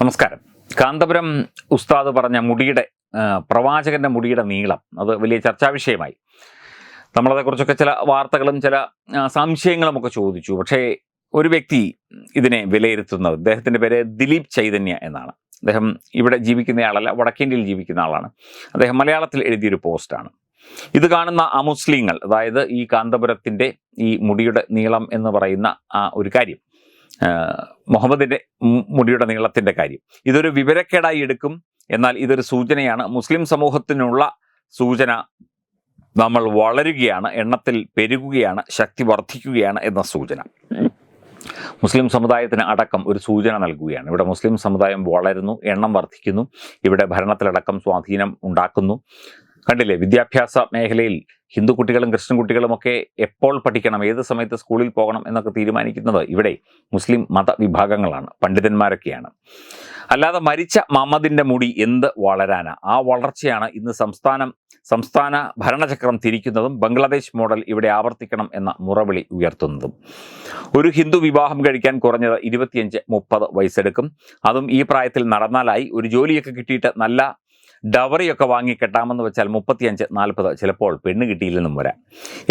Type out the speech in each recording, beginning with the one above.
നമസ്കാരം. കാന്തപുരം ഉസ്താദ് പറഞ്ഞ മുടിയുടെ പ്രവാചകന്റെ മുടിയുടെ നീളം അത് വലിയ ചർച്ചാ വിഷയമായി നമ്മളതേക്കുറിച്ചൊക്കെ ചില വാർത്തകളും ചില സംശയങ്ങളും ഒക്കെ ചോദിച്ചു. പക്ഷേ ഒരു വ്യക്തി ഇതിനെ വിലയിരുത്തുന്നത് അദ്ദേഹത്തിന്റെ പേര് ദിലീപ് ചൈതന്യ എന്നാണ്. അദ്ദേഹം ഇവിടെ ജീവിക്കുന്ന ജീവിക്കുന്നയാളല്ല വടക്കേന്ത്യയിൽ ജീവിക്കുന്ന ആളാണ്. അദ്ദേഹം മലയാളത്തിൽ എഴുതിയൊരു പോസ്റ്റാണ്. ഇത് കാണുന്ന അമുസ്ലിങ്ങൾ അതായത് ഈ കാന്തപുരത്തിന്റെ ഈ മുടിയുടെ നീളം എന്ന് പറയുന്ന ആ ഒരു കാര്യം. ആ, മുഹമ്മദിന്റെ മു- മുടിയുടെ നീളത്തിന്റെ കാര്യം. ഇതൊരു വിവരക്കേടായി എടുക്കും. എന്നാൽ ഇതൊരു സൂചനയാണ്. മുസ്ലിം സമൂഹത്തിനുള്ള സൂചന നമ്മൾ വളരുകയാണ് എണ്ണത്തിൽ പെരുകുകയാണ് ശക്തി വർദ്ധിക്കുകയാണ് എന്ന സൂചന. മുസ്ലിം സമുദായത്തിന് അടക്കം ഒരു സൂചന നൽകുകയാണ്. ഇവിടെ മുസ്ലിം സമുദായം വളരുന്നു എണ്ണം വർദ്ധിക്കുന്നു. ഇവിടെ ഭരണത്തിലടക്കം സ്വാധീനം ഉണ്ടാക്കുന്നു. കണ്ടില്ലേ? വിദ്യാഭ്യാസ മേഖലയിൽ ഹിന്ദു കുട്ടികളും ക്രിസ്ത്യൻ കുട്ടികളും ഒക്കെ എപ്പോൾ പഠിക്കണം ഏത് സമയത്ത് സ്കൂളിൽ പോകണം എന്നൊക്കെ തീരുമാനിക്കുന്നത് ഇവിടെ മുസ്ലിം മതവിഭാഗങ്ങളാണ് പണ്ഡിതന്മാരൊക്കെയാണ്. അല്ലാതെ മരിച്ച മമ്മദിന്റെ മുടി എന്ത് വളരാന? ആ വളർച്ചയാണ് ഇന്ന് സംസ്ഥാനം സംസ്ഥാന ഭരണചക്രം തിരിക്കുന്നതും ബംഗ്ലാദേശ് മോഡൽ ഇവിടെ ആവർത്തിക്കണം എന്ന മുറവിളി ഉയർത്തുന്നതും. ഒരു ഹിന്ദു വിവാഹം കഴിക്കാൻ കുറഞ്ഞത് ഇരുപത്തിയഞ്ച് മുപ്പത് വയസ്സെടുക്കും. അതും ഈ പ്രായത്തിൽ നടന്നാലായി. ഒരു ജോലിയൊക്കെ കിട്ടിയിട്ട് നല്ല ഡവറിയൊക്കെ വാങ്ങി കെട്ടാമെന്ന് വെച്ചാൽ മുപ്പത്തിയഞ്ച് നാൽപ്പത് ചിലപ്പോൾ പെണ്ണ് കിട്ടിയില്ലെന്നും വരാം.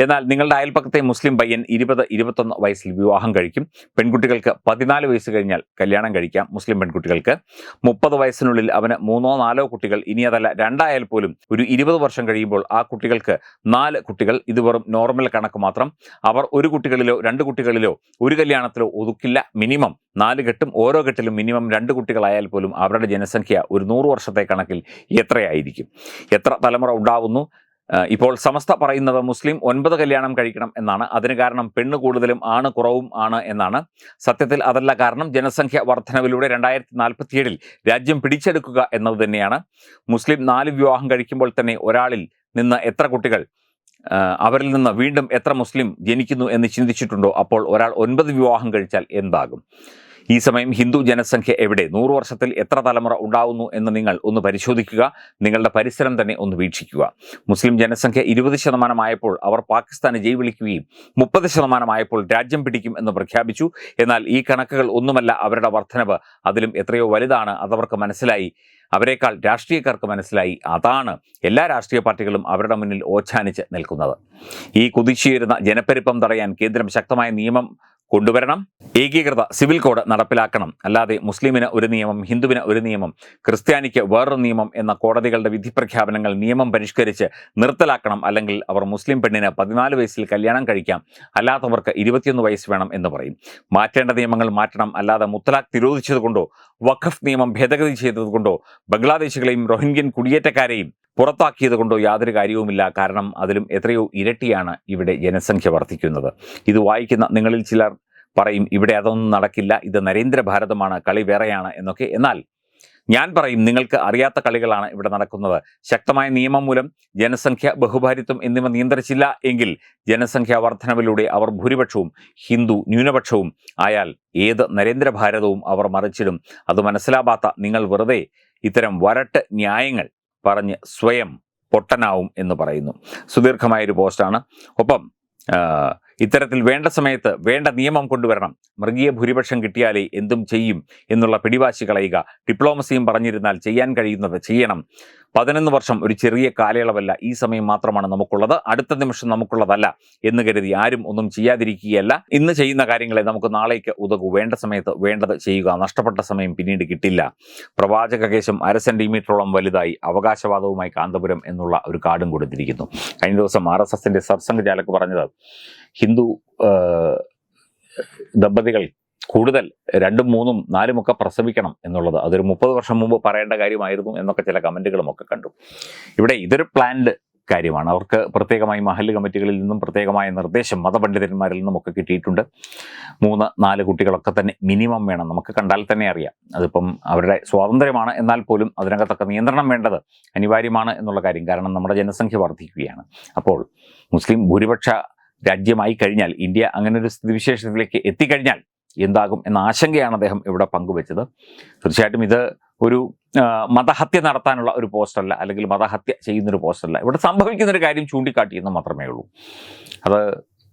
എന്നാൽ നിങ്ങളുടെ അയൽപ്പക്കത്തെ മുസ്ലിം പയ്യൻ ഇരുപത് ഇരുപത്തൊന്ന് വയസ്സിൽ വിവാഹം കഴിക്കും. പെൺകുട്ടികൾക്ക് പതിനാല് വയസ്സ് കഴിഞ്ഞാൽ കല്യാണം കഴിക്കാം. മുസ്ലിം പെൺകുട്ടികൾക്ക് മുപ്പത് വയസ്സിനുള്ളിൽ അവന് മൂന്നോ നാലോ കുട്ടികൾ ഇനി അതല്ല രണ്ടായാൽ പോലും ഒരു ഇരുപത് വർഷം കഴിയുമ്പോൾ ആ കുട്ടികൾക്ക് നാല് കുട്ടികൾ ഇത് വെറും നോർമൽ കണക്ക് മാത്രം. അവർ ഒരു കുട്ടികളിലോ രണ്ട് കുട്ടികളിലോ ഒരു കല്യാണത്തിലോ ഒതുക്കില്ല. മിനിമം നാല് കെട്ടും ഓരോ കെട്ടിലും മിനിമം രണ്ട് കുട്ടികളായാൽ പോലും അവരുടെ ജനസംഖ്യ ഒരു നൂറ് വർഷത്തെ കണക്കിൽ എത്രയായിരിക്കും? എത്ര തലമുറ ഉണ്ടാവുന്നു? ഇപ്പോൾ സമസ്ത പറയുന്നത് മുസ്ലിം ഒൻപത് കല്യാണം കഴിക്കണം എന്നാണ്. അതിന് കാരണം പെണ്ണ് കൂടുതലും ആണ് കുറവും ആണ് എന്നാണ്. സത്യത്തിൽ അതല്ല കാരണം ജനസംഖ്യ വർധനവിലൂടെ രണ്ടായിരത്തി നാൽപ്പത്തിയേഴിൽ രാജ്യം പിടിച്ചെടുക്കുക എന്നത് തന്നെയാണ്. മുസ്ലിം നാല് വിവാഹം കഴിക്കുമ്പോൾ തന്നെ ഒരാളിൽ നിന്ന് എത്ര കുട്ടികൾ അവരിൽ നിന്ന് വീണ്ടും എത്ര മുസ്ലിം ജനിക്കുന്നു എന്ന് ചിന്തിച്ചിട്ടുണ്ടോ? അപ്പോൾ ഒരാൾ ഒൻപത് വിവാഹം കഴിച്ചാൽ എന്താകും? ഈ സമയം ഹിന്ദു ജനസംഖ്യ എവിടെ? നൂറ് വർഷത്തിൽ എത്ര തലമുറ ഉണ്ടാവുന്നു എന്ന് നിങ്ങൾ ഒന്ന് പരിശോധിക്കുക. നിങ്ങളുടെ പരിസരം തന്നെ ഒന്ന് വീക്ഷിക്കുക. മുസ്ലിം ജനസംഖ്യ ഇരുപത് ശതമാനമായപ്പോൾ അവർ പാകിസ്ഥാന് ജയ് വിളിക്കുകയും മുപ്പത് ശതമാനമായപ്പോൾ രാജ്യം പിടിക്കും എന്ന് പ്രഖ്യാപിച്ചു. എന്നാൽ ഈ കണക്കുകൾ ഒന്നുമല്ല അവരുടെ വർധനവ് അതിലും എത്രയോ വലുതാണ് അതവർക്ക് മനസ്സിലായി. അവരെക്കാൾ രാഷ്ട്രീയക്കാർക്ക് മനസ്സിലായി. അതാണ് എല്ലാ രാഷ്ട്രീയ പാർട്ടികളും അവരുടെ മുന്നിൽ ഓച്ഛാനിച്ച് നിൽക്കുന്നത്. ഈ കുതിച്ചുയരുന്ന ജനപ്പെരുപ്പം തടയാൻ കേന്ദ്രം ശക്തമായ നിയമം കൊണ്ടുവരണം. ഏകീകൃത സിവിൽ കോഡ് നടപ്പിലാക്കണം. അല്ലാതെ മുസ്ലിമിന് ഒരു നിയമം ഹിന്ദുവിന് ഒരു നിയമം ക്രിസ്ത്യാനിക്ക് വേറൊരു നിയമം എന്ന കോടതികളുടെ വിധി പ്രഖ്യാപനങ്ങൾ നിയമം പരിഷ്കരിച്ച് നിർത്തലാക്കണം. അല്ലെങ്കിൽ അവർ മുസ്ലിം പെണ്ണിന് പതിനാല് വയസ്സിൽ കല്യാണം കഴിക്കാം. അല്ലാത്തവർക്ക് ഇരുപത്തിയൊന്ന് വയസ്സ് വേണം എന്ന് പറയും. മാറ്റേണ്ട നിയമങ്ങൾ മാറ്റണം. അല്ലാതെ മുത്തലാഖ് നിരോധിച്ചതുകൊണ്ടോ വഖഫ് നിയമം ഭേദഗതി ചെയ്തതുകൊണ്ടോ ബംഗ്ലാദേശികളെയും റോഹിംഗ്യൻ കുടിയേറ്റക്കാരെയും പുറത്താക്കിയത് കൊണ്ടോ യാതൊരു കാര്യവുമില്ല. കാരണം അതിലും എത്രയോ ഇരട്ടിയാണ് ഇവിടെ ജനസംഖ്യ വർദ്ധിക്കുന്നത്. ഇത് വായിക്കുന്ന നിങ്ങളിൽ ചിലർ പറയും ഇവിടെ അതൊന്നും നടക്കില്ല. ഇത് നരേന്ദ്ര ഭാരതമാണ്. കളി വേറെയാണ് എന്നൊക്കെ. എന്നാൽ ഞാൻ പറയും നിങ്ങൾക്ക് അറിയാത്ത കളികളാണ് ഇവിടെ നടക്കുന്നത്. ശക്തമായ നിയമം മൂലം ജനസംഖ്യ ബഹുഭാരിത്വം എന്നിവ നിയന്ത്രിച്ചില്ല എങ്കിൽ ജനസംഖ്യാ വർധനവിലൂടെ അവർ ഭൂരിപക്ഷവും ഹിന്ദു ന്യൂനപക്ഷവും ആയാൽ ഏത് നരേന്ദ്ര ഭാരതവും അവർ മറിച്ചിടും. അത് മനസ്സിലാവാത്ത നിങ്ങൾ വെറുതെ ഇത്തരം വരട്ട് ന്യായങ്ങൾ പറഞ്ഞ് സ്വയം പൊട്ടനാവും എന്ന് പറയുന്നു. സുദീർഘമായൊരു പോസ്റ്റാണ്. ഒപ്പം ഇത്തരത്തിൽ വേണ്ട സമയത്ത് വേണ്ട നിയമം കൊണ്ടുവരണം. മൃഗീയ ഭൂരിപക്ഷം കിട്ടിയാലേ എന്തും ചെയ്യും എന്നുള്ള പിടിവാശി കളയുക. ഡിപ്ലോമസിയും പറഞ്ഞിരുന്നാൽ ചെയ്യാൻ കഴിയുന്നത് ചെയ്യണം. പതിനൊന്ന് വർഷം ഒരു ചെറിയ കാലയളവല്ല. ഈ സമയം മാത്രമാണ് നമുക്കുള്ളത്. അടുത്ത നിമിഷം നമുക്കുള്ളതല്ല എന്ന് കരുതി ആരും ഒന്നും ചെയ്യാതിരിക്കുകയല്ല. ഇന്ന് ചെയ്യുന്ന കാര്യങ്ങളെ നമുക്ക് നാളേക്ക് ഉതകു. വേണ്ട സമയത്ത് വേണ്ടത് ചെയ്യുക. നഷ്ടപ്പെട്ട സമയം പിന്നീട് കിട്ടില്ല. പ്രവാചക കേശം അര സെന്റിമീറ്ററോളം വലുതായി അവകാശവാദവുമായി കാന്തപുരം എന്നുള്ള ഒരു കാർഡും കൊടുത്തിരിക്കുന്നു. കഴിഞ്ഞ ദിവസം ആർ എസ് എസിന്റെ സർസംഘ ചാലക് പറഞ്ഞത് ഹിന്ദു ദമ്പതികൾ കൂടുതൽ രണ്ടും മൂന്നും നാലുമൊക്കെ പ്രസവിക്കണം എന്നുള്ളത്. അതൊരു മുപ്പത് വർഷം മുമ്പ് പറയേണ്ട കാര്യമായിരുന്നു എന്നൊക്കെ ചില കമന്റുകളുമൊക്കെ കണ്ടു. ഇവിടെ ഇതൊരു പ്ലാൻഡ് കാര്യമാണ്. അവർക്ക് പ്രത്യേകമായി മഹല്ല് കമ്മിറ്റികളിൽ നിന്നും പ്രത്യേകമായ നിർദ്ദേശം മതപണ്ഡിതന്മാരിൽ നിന്നും ഒക്കെ കിട്ടിയിട്ടുണ്ട്. മൂന്ന് നാല് കുട്ടികളൊക്കെ തന്നെ മിനിമം വേണം. നമുക്ക് കണ്ടാൽ തന്നെ അറിയാം. അതിപ്പം അവരുടെ സ്വാതന്ത്ര്യമാണ് എന്നാൽ പോലും അതിനകത്തൊക്കെ നിയന്ത്രണം വേണ്ടത് അനിവാര്യമാണ് എന്നുള്ള കാര്യം. കാരണം നമ്മുടെ ജനസംഖ്യ വർദ്ധിക്കുകയാണ്. അപ്പോൾ മുസ്ലിം ഭൂരിപക്ഷ രാജ്യമായി കഴിഞ്ഞാൽ ഇന്ത്യ അങ്ങനെ ഒരു സ്ഥിതിവിശേഷത്തിലേക്ക് എത്തിക്കഴിഞ്ഞാൽ എന്താകും എന്ന ആശങ്കയാണ് അദ്ദേഹം ഇവിടെ പങ്കുവച്ചത്. തീർച്ചയായിട്ടും ഇത് ഒരു മതഹത്യ നടത്താനുള്ള ഒരു പോസ്റ്റല്ല അല്ലെങ്കിൽ മതഹത്യ ചെയ്യുന്നൊരു പോസ്റ്റല്ല ഇവിടെ സംഭവിക്കുന്ന ഒരു കാര്യം ചൂണ്ടിക്കാട്ടിയെന്ന് മാത്രമേ ഉള്ളൂ. അത്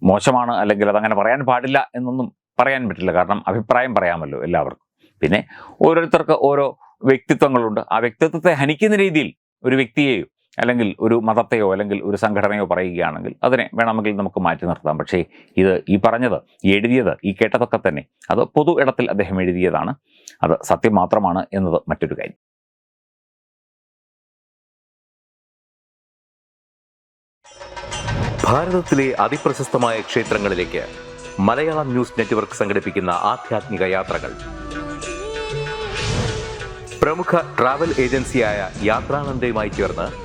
മോശമാണ് അല്ലെങ്കിൽ അതങ്ങനെ പറയാൻ പാടില്ല എന്നൊന്നും പറയാൻ പറ്റില്ല. കാരണം അഭിപ്രായം പറയാമല്ലോ എല്ലാവർക്കും. പിന്നെ ഓരോരുത്തർക്ക് ഓരോ വ്യക്തിത്വങ്ങളുണ്ട്. ആ വ്യക്തിത്വത്തെ ഹനിക്കുന്ന രീതിയിൽ ഒരു വ്യക്തിയെയോ അല്ലെങ്കിൽ ഒരു മതത്തെയോ അല്ലെങ്കിൽ ഒരു സംഘടനയോ പറയുകയാണെങ്കിൽ അതിനെ വേണമെങ്കിൽ നമുക്ക് മാറ്റി നിർത്താം. പക്ഷേ ഇത് ഈ പറഞ്ഞത് എഴുതിയത് ഈ കേട്ടതൊക്കെ തന്നെ അത് പൊതു ഇടത്തിൽ അദ്ദേഹം എഴുതിയതാണ്. അത് സത്യം മാത്രമാണ് എന്നത് മറ്റൊരു കാര്യം. ഭാരതത്തിലെ അതിപ്രശസ്തമായ ക്ഷേത്രങ്ങളിലേക്ക് മലയാളം ന്യൂസ് നെറ്റ്വർക്ക് സംഘടിപ്പിക്കുന്ന ആധ്യാത്മിക യാത്രകൾ. പ്രമുഖ ട്രാവൽ ഏജൻസിയായ യാത്രാനന്ദയുമായി ചേർന്ന്